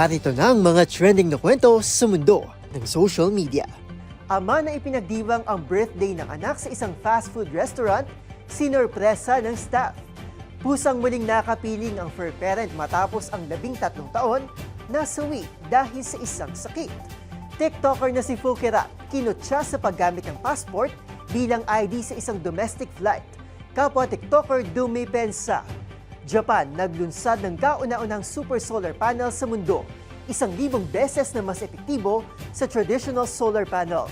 Narito na ang mga trending na kwento sa mundo ng social media. Ama na ipinagdiwang ang birthday ng anak sa isang fast food restaurant, sinorpresa ng staff. Pusang muling nakapiling ang fur parent matapos ang labing tatlong taon na suwi dahil sa isang sakit. TikToker na si Fukira kinutsa sa paggamit ng passport bilang ID sa isang domestic flight. Kapwa TikToker Dumi Pensa Japan naglunsad ng kauna-unang super solar panel sa mundo, isang libong beses na mas epektibo sa traditional solar panel.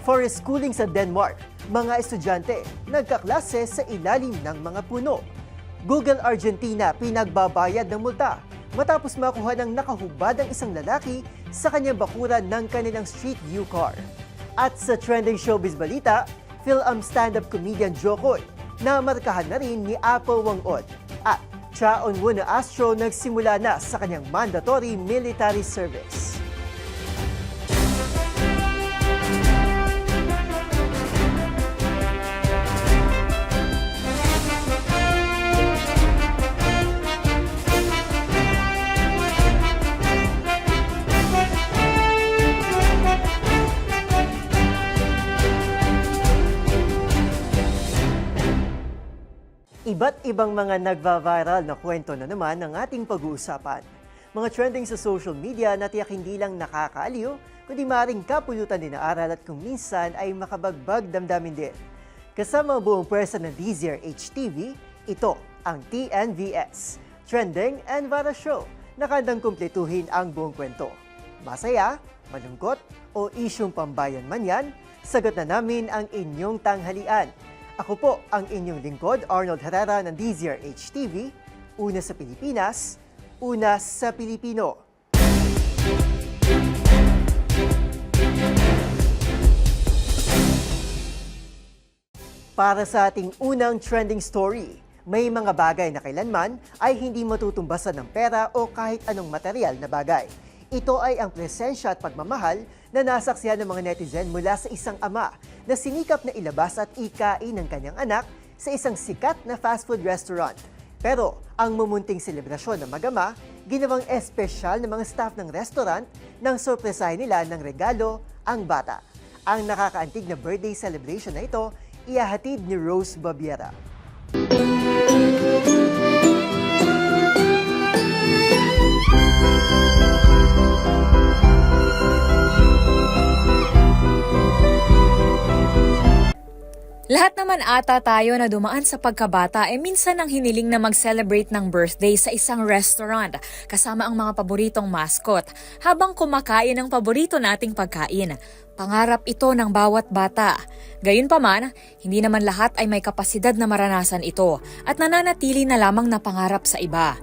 Forest schooling sa Denmark, mga estudyante nagkaklase sa ilalim ng mga puno. Google Argentina pinagbabayad ng multa matapos makuha ng nakahubad ang isang lalaki sa kanyang bakuran ng kanilang street view car. At sa trending showbiz balita, Phil-Am stand-up comedian Jokoy na markahan na rin ni Apple Wang-od. At Chaon Woo na Astro nagsimula na sa kanyang mandatory military service. Iba't ibang mga nagva-viral na kwento na naman ang ating pag-uusapan. Mga trending sa social media na tiyak hindi lang nakakaaliw, kundi maring kapulutan din aral at kung minsan ay makabagbag damdamin din. Kasama ang buong pwersa ng DZR HTV, ito ang TNVS, Trending and Viral Show, na kandang kumpletuhin ang buong kwento. Masaya, malungkot, o isyong pambayan man yan, sagot na namin ang inyong tanghalian. Ako po ang inyong lingkod, Arnold Herrera ng DZRH TV, una sa Pilipinas, una sa Pilipino. Para sa ating unang trending story, may mga bagay na kailanman ay hindi matutumbasan ng pera o kahit anong material na bagay. Ito ay ang presensya at pagmamahal na nasaksihan ng mga netizen mula sa isang ama na sinikap na ilabas at ikain ng kanyang anak sa isang sikat na fast food restaurant. Pero ang mumunting selebrasyon ng magama, ginawang espesyal ng mga staff ng restaurant nang sorpresahin nila ng regalo ang bata. Ang nakakaantig na birthday celebration na ito, iyahatid ni Rose Babiera. Lahat naman ata tayo na dumaan sa pagkabata ay minsan ang hiniling na mag-celebrate ng birthday sa isang restaurant kasama ang mga paboritong mascot habang kumakain ang paborito nating pagkain. Pangarap ito ng bawat bata. Gayunpaman, hindi naman lahat ay may kapasidad na maranasan ito at nananatili na lamang na pangarap sa iba.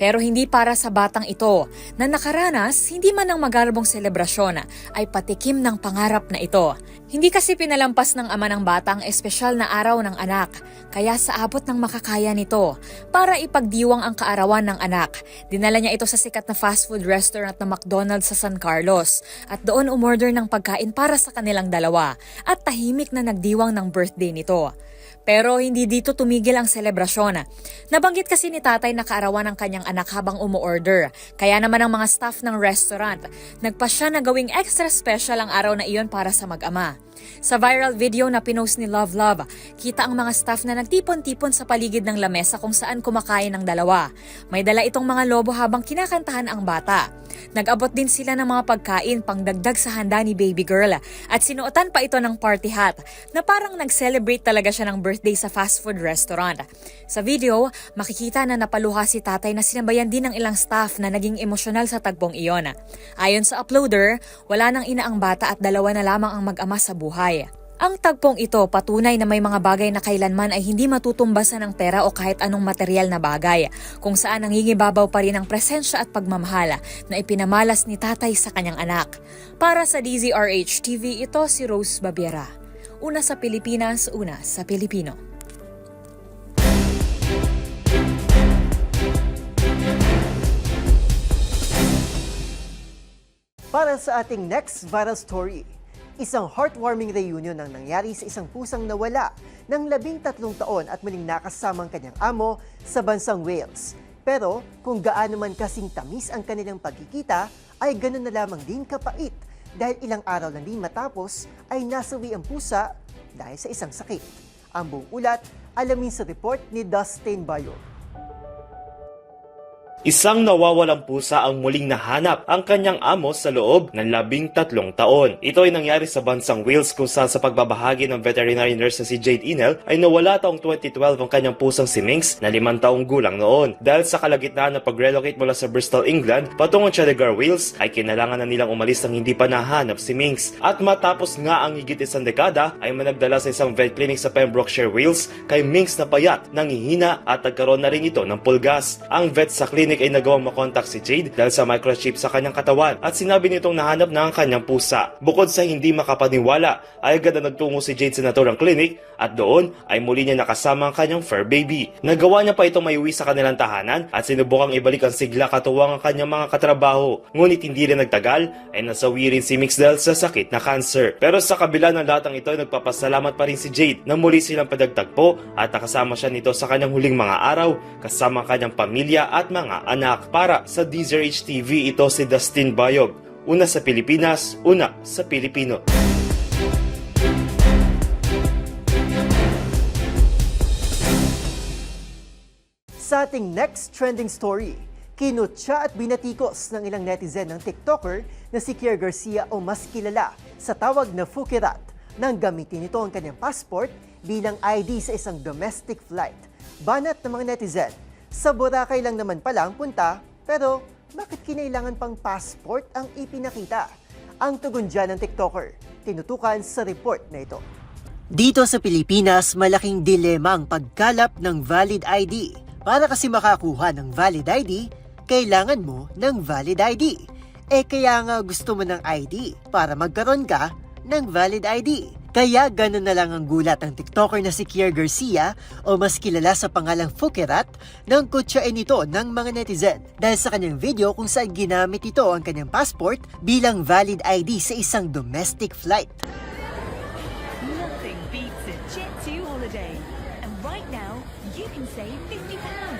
Pero hindi para sa batang ito na nakaranas hindi man ng magarabong selebrasyon ay patikim ng pangarap na ito. Hindi kasi pinalampas ng ama ng bata ang espesyal na araw ng anak, kaya sa abot ng makakaya nito para ipagdiwang ang kaarawan ng anak. Dinala niya ito sa sikat na fast food restaurant na McDonald's sa San Carlos at doon umorder ng pagkain para sa kanilang dalawa at tahimik na nagdiwang ng birthday nito. Pero hindi dito tumigil ang selebrasyon. Nabanggit kasi ni tatay na kaarawan ng kanyang anak habang umu-order. Kaya naman ang mga staff ng restaurant, nagpasya na gawing extra special ang araw na iyon para sa mag-ama. Sa viral video na pinost ni Love Love, kita ang mga staff na nagtipon-tipon sa paligid ng lamesa kung saan kumakain ang dalawa. May dala itong mga lobo habang kinakantahan ang bata. Nag-abot din sila ng mga pagkain pang dagdag sa handa ni baby girl at sinuotan pa ito ng party hat na parang nag-celebrate talaga siya ng birthday sa fast food restaurant. Sa video, makikita na napaluha si tatay na sinabayan din ng ilang staff na naging emosyonal sa tagpong iyon. Ayon sa uploader, wala nang ina ang bata at dalawa na lamang ang mag-ama sa buhay. Ang tagpong ito patunay na may mga bagay na kailanman ay hindi matutumbasan ng pera o kahit anong material na bagay, kung saan nangingibabaw pa rin ang presensya at pagmamahal na ipinamalas ni tatay sa kanyang anak. Para sa DZRH TV, ito si Rose Babiera. Una sa Pilipinas, una sa Pilipino. Para sa ating next viral story, isang heartwarming reunion ang nangyari sa isang pusang nawala ng labing tatlong taon at muling nakasamang kanyang amo sa bansang Wales. Pero kung gaano man kasing tamis ang kanilang pagkikita, ay ganun na lamang din kapait dahil ilang araw lang din matapos ay nasawi ang pusa dahil sa isang sakit. Ang buong ulat, alamin sa report ni Dustin Bayo. Isang nawawalang pusa ang muling nahanap ang kanyang amo sa loob ng labing tatlong taon. Ito ay nangyari sa bansang Wales kung saan sa pagbabahagi ng veterinary nurse na si Jade Inel ay nawala taong 2012 ang kanyang pusang si Minx na limang taong gulang noon. Dahil sa kalagitnaan na pag-relocate mula sa Bristol, England patungong Chedigar, Wales ay kinailangan na nilang umalis nang hindi pa nahanap si Minx. At matapos nga ang higit isang dekada ay managdala sa isang vet clinic sa Pembrokeshire, Wales kay Minx na payat, nangihina at nagkaroon na rin ito ng pulgas. Ang vet sa clinic ay nagawang makontak si Jade dahil sa microchip sa kanyang katawan at sinabi nitong nahanap na ang kanyang pusa. Bukod sa hindi makapaniwala, ay agad na nagtungo si Jade sa naturang clinic at doon ay muli niya nakasama ang kanyang fur baby. Nagawa niya pa ito mayuwi sa kanilang tahanan at sinubukang ibalik ang sigla katuwang ang kanyang mga katrabaho. Ngunit hindi rin nagtagal ay nasawi rin si Mix dahil sa sakit na cancer. Pero sa kabila ng lahat ng ito ay nagpapasalamat pa rin si Jade na muli silang padagtagpo at nakasama siya nito sa kanyang huling mga araw kasama ang kanyang pamilya at mga anak. Para sa DZRH TV, ito si Dustin Bayog. Una sa Pilipinas, una sa Pilipino. Sa ating next trending story, kinutya at binatikos ng ilang netizen ng TikToker na si Kier Garcia o mas kilala sa tawag na Fukirat nang gamitin nito ang kanyang passport bilang ID sa isang domestic flight. Banat ng mga netizen, sa Boracay lang naman pala ang punta, pero bakit kinailangan pang passport ang ipinakita? Ang tugon dyan ng TikToker, tinutukan sa report na ito. Dito sa Pilipinas, malaking dilema ang pagkalap ng valid ID. Para kasi makakuha ng valid ID, kailangan mo ng valid ID. Eh kaya nga gusto mo ng ID para magkaroon ka ng valid ID. Kaya ganun na lang ang gulat ng TikToker na si Kier Garcia o mas kilala sa pangalang Fukerat nang kutsain ito ng mga netizen dahil sa kanyang video kung saan ginamit ito ang kanyang passport bilang valid ID sa isang domestic flight. Nothing beats a Jet 2 holiday. Right now, you can save £50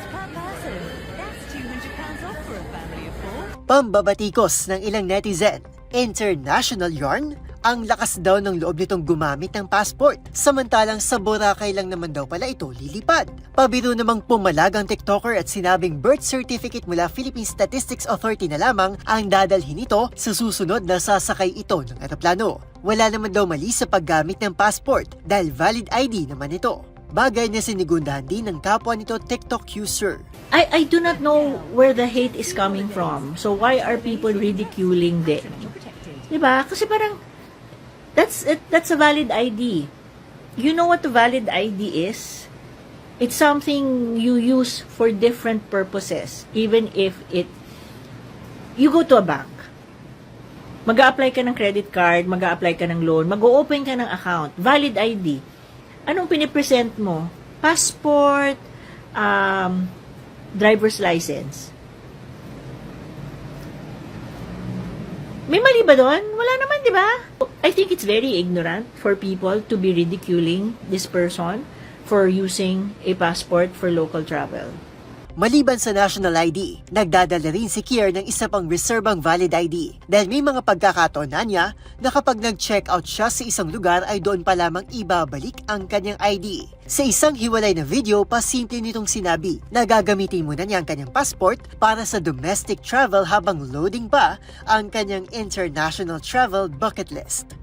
per person. That's £200 off for a family of four. Pambabatikos ng ilang netizen, international yarn? Ang lakas daw ng loob nitong gumamit ng passport, samantalang sa Boracay lang naman daw pala ito lilipad. Pabiro namang pumalag ang TikToker at sinabing birth certificate mula Philippine Statistics Authority na lamang ang dadalhin nito sa susunod na sasakay ito ng eroplano. Wala naman daw mali sa paggamit ng passport dahil valid ID naman ito. Bagay na sinigundahan din ng kapwa nito TikTok user. I, I do not know where the hate is coming from. So why are people ridiculing them? Diba? Kasi parang, that's, it, that's a valid ID. You know what a valid ID is? It's something you use for different purposes. Even if it, you go to a bank. mag apply ka ng credit card, mag apply ka ng loan, mag-open ka ng account, valid ID. Anong pinipresent mo? Passport, um, driver's license. May mali ba doon? Wala naman, di ba? I think it's very ignorant for people to be ridiculing this person for using a passport for local travel. Maliban sa national ID, nagdadala rin si Kier ng isa pang reserbang valid ID dahil may mga pagkakataon na niya na kapag nag-check out siya sa isang lugar ay doon pa lamang ibabalik ang kanyang ID. Sa isang hiwalay na video, pasimple nitong sinabi na gagamitin muna niya ang kanyang passport para sa domestic travel habang loading pa ang kanyang international travel bucket list.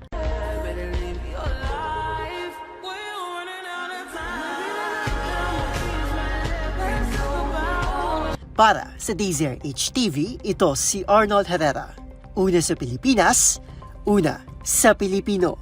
Para sa DZR HTV, ito si Arnold Herrera. Una sa Pilipinas, una sa Pilipino.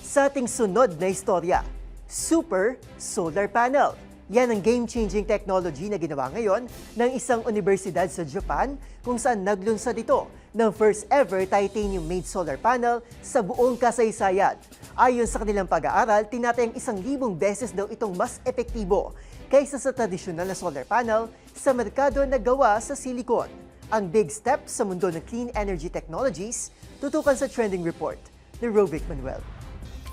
Sa ating sunod na istorya, Super Solar Panel. Yan ang game-changing technology na ginawa ngayon ng isang universidad sa Japan kung saan naglunsad ito ng first ever titanium-made solar panel sa buong kasaysayan. Ayon sa kanilang pag-aaral, tinatayang isang libong beses daw itong mas epektibo kaysa sa tradisyonal na solar panel sa merkado na gawa sa silicon. Ang big step sa mundo ng clean energy technologies, tutukan sa trending report ni Rovic Manuel.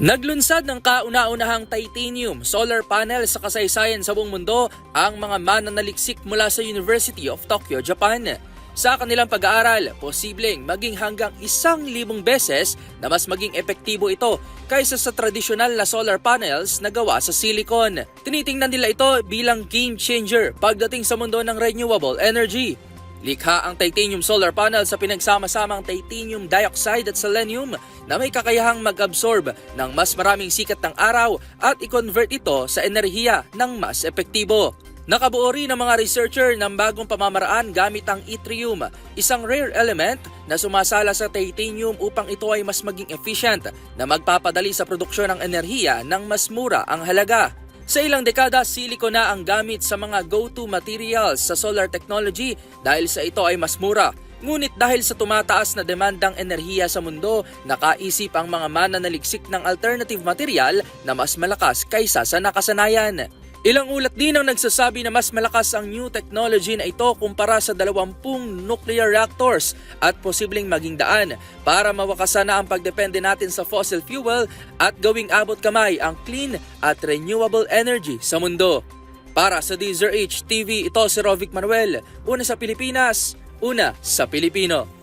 Naglunsad ng kauna-unahang titanium solar panel sa kasaysayan sa buong mundo ang mga mananaliksik mula sa University of Tokyo, Japan. Sa kanilang pag-aaral, posibleng maging hanggang isang libong beses na mas maging epektibo ito kaysa sa tradisyonal na solar panels na gawa sa silicon. Tinitingnan nila ito bilang game changer pagdating sa mundo ng renewable energy. Likha ang titanium solar panel sa pinagsama-samang titanium dioxide at selenium na may kakayahang mag-absorb ng mas maraming sikat ng araw at i-convert ito sa enerhiya ng mas epektibo. Nakabuo rin ng mga researcher ng bagong pamamaraan gamit ang yttrium, isang rare element na sumasala sa titanium upang ito ay mas maging efficient na magpapadali sa produksyon ng enerhiya ng mas mura ang halaga. Sa ilang dekada, silicon na ang gamit sa mga go-to materials sa solar technology dahil sa ito ay mas mura. Ngunit dahil sa tumataas na demandang enerhiya sa mundo, nakaisip ang mga mananaliksik ng alternative material na mas malakas kaysa sa nakasanayan. Ilang ulat din ang nagsasabi na mas malakas ang new technology na ito kumpara sa 20 nuclear reactors at posibleng maging daan para mawakasan na ang pagdepende natin sa fossil fuel at gawing abot kamay ang clean at renewable energy sa mundo. Para sa DZRH TV, ito si Rovic Manuel, una sa Pilipinas, una sa Pilipino.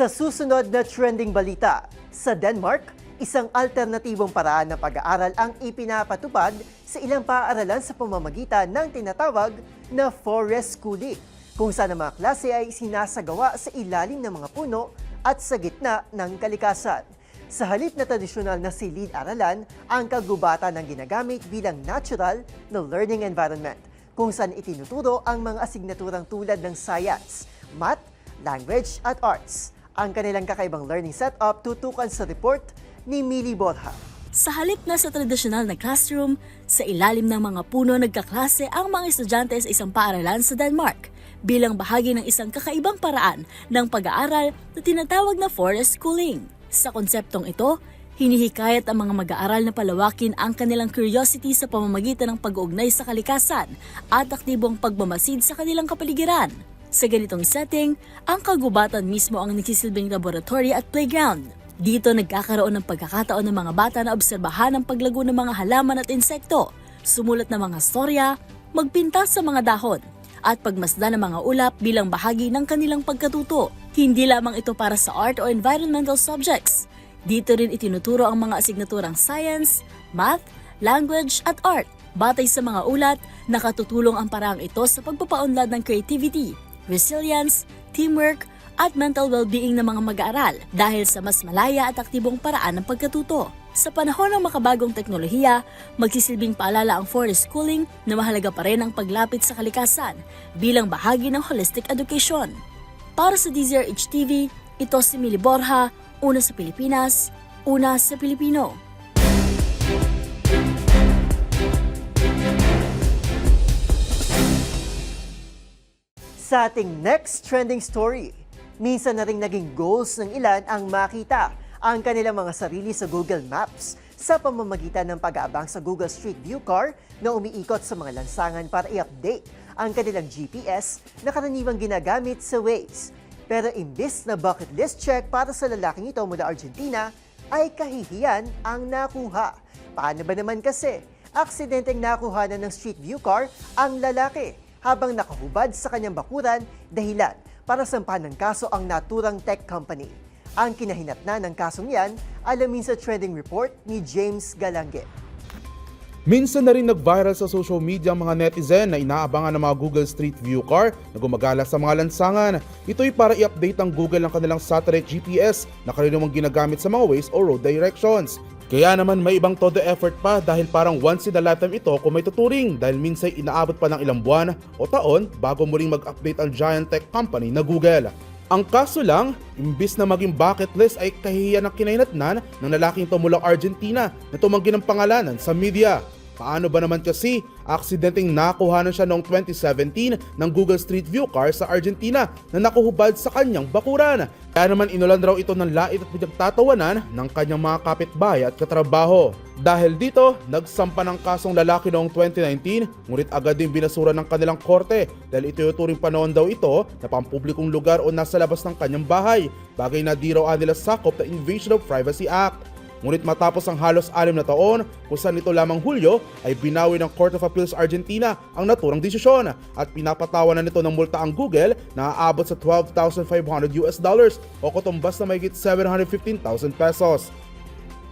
Sa susunod na trending balita, sa Denmark, isang alternatibong paraan ng pag-aaral ang ipinapatupad sa ilang paaralan sa pamamagitan ng tinatawag na forest schooling, kung saan ang mga klase ay sinasagawa sa ilalim ng mga puno at sa gitna ng kalikasan. Sa halip na tradisyonal na silid-aralan, ang kagubatan ng ginagamit bilang natural na learning environment, kung saan itinuturo ang mga asignaturang tulad ng science, math, language at arts. Ang kanilang kakaibang learning setup tutukan sa report ni Mili Borja. Sa halip na sa tradisyonal na classroom, sa ilalim ng mga puno nagkaklase ang mga estudyante sa isang paaralan sa Denmark bilang bahagi ng isang kakaibang paraan ng pag-aaral na tinatawag na forest schooling. Sa konseptong ito, hinihikayat ang mga mag-aaral na palawakin ang kanilang curiosity sa pamamagitan ng pag-uugnay sa kalikasan at aktibong pagmamasid sa kanilang kapaligiran. Sa ganitong setting, ang kagubatan mismo ang nagsisilbing laboratory at playground. Dito nagkakaroon ng pagkakataon ng mga bata na obserbahan ang paglago ng mga halaman at insekto, sumulat ng mga storya, magpintas sa mga dahon, at pagmasda ng mga ulap bilang bahagi ng kanilang pagkatuto. Hindi lamang ito para sa art o environmental subjects. Dito rin itinuturo ang mga asignaturang science, math, language at art. Batay sa mga ulat, nakatutulong ang paraang ito sa pagpapaunlad ng creativity, resilience, teamwork, at mental well-being ng mga mag-aaral dahil sa mas malaya at aktibong paraan ng pagkatuto. Sa panahon ng makabagong teknolohiya, magsisilbing paalala ang forest schooling na mahalaga pa rin ang paglapit sa kalikasan bilang bahagi ng holistic education. Para sa DZRH TV, ito si Mili Borja, una sa Pilipinas, una sa Pilipino. Sa ating next trending story, minsan na rin naging goals ng ilan ang makita ang kanilang mga sarili sa Google Maps sa pamamagitan ng pag-aabang sa Google Street View car na umiikot sa mga lansangan para i-update ang kanilang GPS na karaniwang ginagamit sa Waze. Pero imbis na bucket list check para sa lalaking ito mula Argentina, ay kahihiyan ang nakuha. Paano ba naman kasi? Aksidenteng nakuha na ng Street View car ang lalaki habang nakahubad sa kanyang bakuran dahilan para sampahan ng kaso ang naturang tech company. Ang kinahinatnan ng kasong yan, alamin sa trending report ni James Galangge. Minsan na rin nag-viral sa social media ang mga netizen na inaabangan ng mga Google Street View car na gumagala sa mga lansangan. Ito'y para i-update ng Google ang kanilang satellite GPS na karaniwang ginagamit sa mga ways o road directions. Kaya naman may ibang todo effort pa dahil parang once in a lifetime ito kung may tuturing dahil minsan inaabot pa ng ilang buwan o taon bago muling mag-update ang giant tech company na Google. Ang kaso lang, imbis na maging bucket list ay kahihiyan ng kinahinatnan ng lalaking ito mula Argentina na tumanggi ng pangalanan sa media. Paano ba naman kasi aksidenteng nakuhanan siya noong 2017 ng Google Street View car sa Argentina na nakuhubad sa kanyang bakuran. Kaya naman inulan raw ito ng lait at pinagtatawanan ng kanyang mga kapitbahay at katrabaho. Dahil dito, nagsampa ng kasong lalaki noong 2019, ngunit agad din binasura ng kanilang korte dahil ito turing panahon daw ito na pampublikong lugar o nasa labas ng kanyang bahay, bagay na di raw nila sakop na Invasion of Privacy Act. Ngunit matapos ang halos alim na taon, kung saan ito lamang Hulyo, ay binawi ng Court of Appeals Argentina ang naturang desisyon at pinapatawanan nito ng multa ang Google na aabot sa 12,500 US dollars o katumbas na mahigit 715,000 pesos.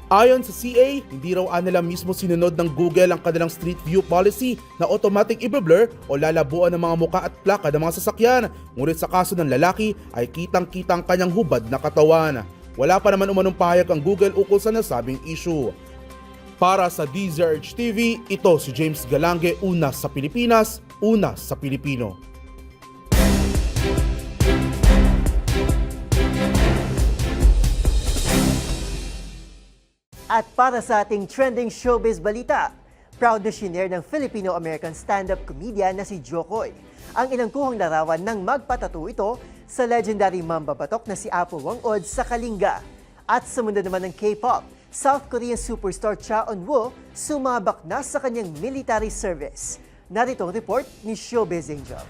Ayon sa CA, hindi raw nila mismo sinunod ng Google ang kanilang Street View policy na automatic i-blur o lalabuan ng mga muka at plaka ng mga sasakyan. Ngunit sa kaso ng lalaki ay kitang-kitang kanyang hubad na katawan. Wala pa naman umanong pahayag ang Google ukol sa nasabing issue. Para sa DZRH TV, ito si James Galange, una sa Pilipinas, una sa Pilipino. At para sa ating trending showbiz balita, proud na shinare ng Filipino-American stand-up comedian na si Jokoy ang ilang kuhang larawan ng magpatato ito sa legendary mambabatok na si Apo Wang Od sa Kalinga. At sa mundo naman ng K-pop, South Korean superstar Cha Eun-woo sumabak na sa kanyang military service. Narito ang report ni Showbiz Angel.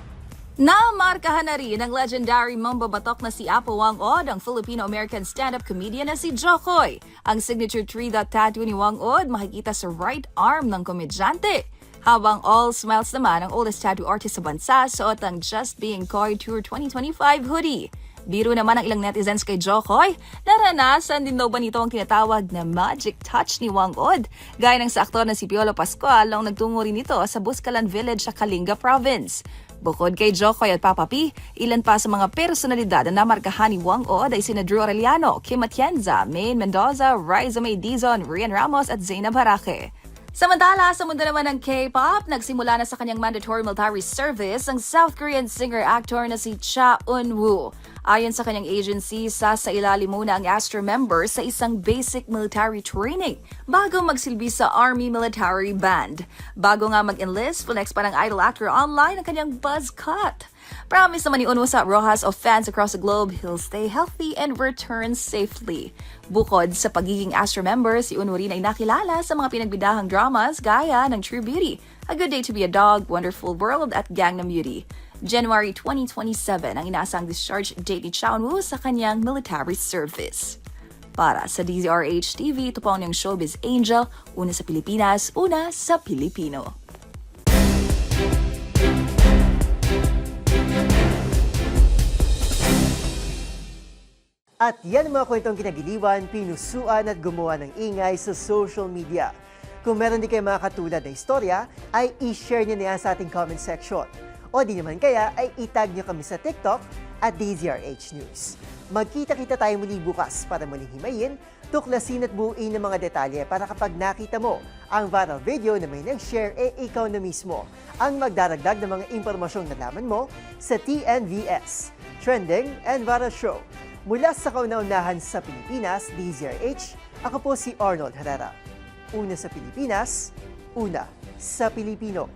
Namarkahan na rin ng legendary mambabatok na si Apo Wang Od ang Filipino-American stand-up comedian na si Jokoy. Ang signature tree-dot tattoo ni Wang Od makikita sa right arm ng komedyante. Habang all smiles naman ang oldest tattoo artist sa bansa suot ang Just Being Coy Tour 2025 hoodie. Biro naman ang ilang netizens kay Jokoy, naranasan din daw ba nito ang tinatawag na magic touch ni Wang Od, gaya ng sa aktor na si Piolo Pascual nung nagtungo rin ito sa Buscalan Village sa Kalinga Province. Bukod kay Jokoy at Papa P, ilan pa sa mga personalidad na namarkahan ni Wang Od ay sina Drew Aureliano, Kim Atienza, Maine Mendoza, Riza May Dizon, Rian Ramos at Zainab Harake. Samantala, sa mundo naman ng K-pop, nagsimula na sa kanyang mandatory military service ang South Korean singer-actor na si Cha Eun-woo. Ayon sa kanyang agency, sasa ilalim muna ang Astra member sa isang basic military training bago magsilbi sa Army Military Band. Bago nga mag-enlist, flex pa ng idol actor online ang kanyang buzz cut. Promise naman ni Unwo sa Rojas of fans across the globe, he'll stay healthy and return safely. Bukod sa pagiging Astra member, si Unwo rin ay nakilala sa mga pinagbidahang dramas gaya ng True Beauty, A Good Day to Be a Dog, Wonderful World at Gangnam Beauty. January 2027 ang inaasang discharge date ni Chow Woo sa kanyang military service. Para sa DZRH TV, ito po ang showbiz angel, una sa Pilipinas, una sa Pilipino. At yan ang mga kwentong kinagiliwan, pinusuan at gumawa ng ingay sa social media. Kung meron din kayo mga katulad na istorya, ay i-share nyo na yan sa ating comment section. O di naman kaya ay itag nyo kami sa TikTok at DZRH News. Magkita-kita tayo muli bukas para muling himayin, tuklasin at buuin ng mga detalye para kapag nakita mo ang viral video na may nag-share, eh ikaw na mismo ang magdaragdag ng mga impormasyong nalaman mo sa TNVS, Trending and Viral Show. Mula sa kauna-unahan sa Pilipinas, DZRH, ako po si Arnold Herrera. Una sa Pilipinas, una sa Pilipino.